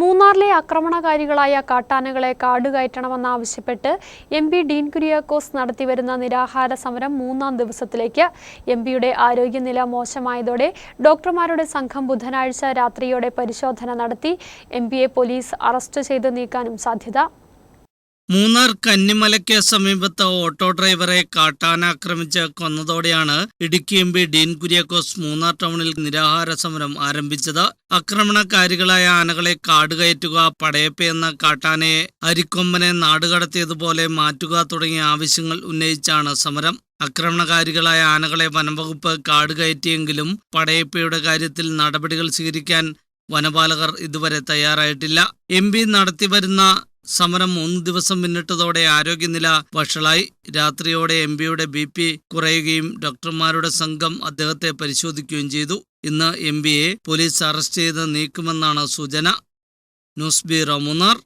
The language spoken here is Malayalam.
മൂന്നാറിലെ ആക്രമണകാരികളായ കാട്ടാനകളെ കാടുകയറ്റണമെന്നാവശ്യപ്പെട്ട് എം പി ഡീൻ കുര്യാക്കോസ് നടത്തിവരുന്ന നിരാഹാര സമരം മൂന്നാം ദിവസത്തിലേക്ക്. എം പിയുടെ ആരോഗ്യനില മോശമായതോടെ ഡോക്ടർമാരുടെ സംഘം ബുധനാഴ്ച രാത്രിയോടെ പരിശോധന നടത്തി. എം പിയെ പോലീസ് അറസ്റ്റ് ചെയ്ത് നീക്കാനും സാധ്യത. മൂന്നാർ കന്നിമലയ്ക്ക് സമീപത്ത് ഓട്ടോ ഡ്രൈവറെ കാട്ടാനാക്രമിച്ച് കൊന്നതോടെയാണ് ഇടുക്കി എം പി ഡീൻ കുര്യാക്കോസ് മൂന്നാർ ടൗണിൽ നിരാഹാര സമരം ആരംഭിച്ചത്. ആക്രമണകാരികളായ ആനകളെ കാടുകയറ്റുക പടയപ്പ എന്ന കാട്ടാനയെ അരിക്കൊമ്പനെ നാടുകടത്തിയതുപോലെ മാറ്റുക തുടങ്ങിയ ആവശ്യങ്ങൾ ഉന്നയിച്ചാണ് സമരം. ആക്രമണകാരികളായ ആനകളെ വനംവകുപ്പ് കാടുകയറ്റിയെങ്കിലും പടയപ്പയുടെ കാര്യത്തിൽ നടപടികൾ സ്വീകരിക്കാൻ വനപാലകർ ഇതുവരെ തയ്യാറായിട്ടില്ല. എം പി നടത്തിവരുന്ന സമരം മൂന്ന് ദിവസം പിന്നിട്ടതോടെ ആരോഗ്യനില വഷളായി. രാത്രിയോടെ എം പിയുടെ ബി പി കുറയുകയും ഡോക്ടർമാരുടെ സംഘം അദ്ദേഹത്തെ പരിശോധിക്കുകയും ചെയ്തു. ഇന്ന് എം പിയെ പോലീസ് അറസ്റ്റ് ചെയ്ത് നീക്കുമെന്നാണ് സൂചന. News bureau Munnar.